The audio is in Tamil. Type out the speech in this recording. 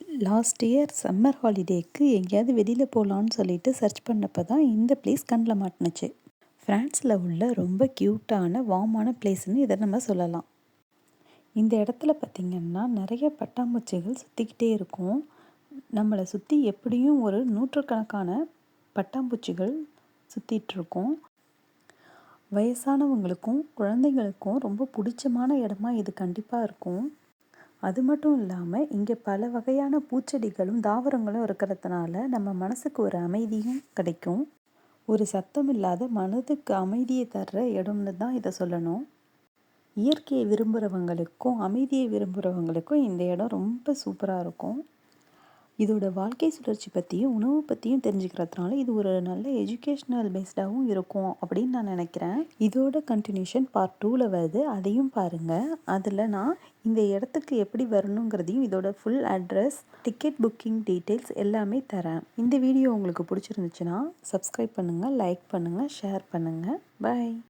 லாஸ்ட் இயர் சம்மர் ஹாலிடேக்கு எங்கேயாவது வெளியில் போகலான்னு சொல்லிட்டு சர்ச் பண்ணப்போ தான் இந்த பிளேஸ் கண்ணில் மாட்டினுச்சு. ஃப்ரான்ஸில் உள்ள ரொம்ப க்யூட்டான வார்மான பிளேஸ்னு இதை நம்ம சொல்லலாம். இந்த இடத்துல பார்த்திங்கன்னா நிறைய பட்டாம்பூச்சிகள் சுற்றிக்கிட்டே இருக்கும். நம்மளை சுற்றி எப்படியும் ஒரு நூற்றுக்கணக்கான பட்டாம்பூச்சிகள் சுற்றிட்டுருக்கோம் வயசானவங்களுக்கும் குழந்தைங்களுக்கும் ரொம்ப பிடிச்சமான இடமா இது கண்டிப்பாக இருக்கும். அது மட்டும் இல்லாமல் இங்கே பல வகையான பூச்செடிகளும் தாவரங்களும் இருக்கிறதுனால நம்ம மனசுக்கு ஒரு அமைதியும் கிடைக்கும். ஒரு சத்தம் இல்லாத மனதுக்கு அமைதியை தர்ற இடம்னு தான் இதை சொல்லணும். இயற்கையை விரும்புகிறவங்களுக்கும் அமைதியை விரும்புகிறவங்களுக்கும் இந்த இடம் ரொம்ப சூப்பராக இருக்கும். இதோட வாழ்க்கை சுழற்சி பற்றியும் உணவு பற்றியும் தெரிஞ்சுக்கிறதுனால இது ஒரு நல்ல எஜுகேஷ்னல் பேஸ்டாகவும் இருக்கும் அப்படின்னு நான் நினைக்கிறேன். இதோட கண்டினியூஷன் பார்ட் டூவில் வருது. அதையும் பாருங்கள் அதில் நான் இந்த இடத்துக்கு எப்படி வரணுங்கிறதையும் இதோட full address ticket booking details எல்லாமே தரேன். இந்த வீடியோ உங்களுக்கு பிடிச்சிருந்துச்சுன்னா சப்ஸ்கிரைப் பண்ணுங்கள் லைக் பண்ணுங்கள் ஷேர் பண்ணுங்கள் பாய்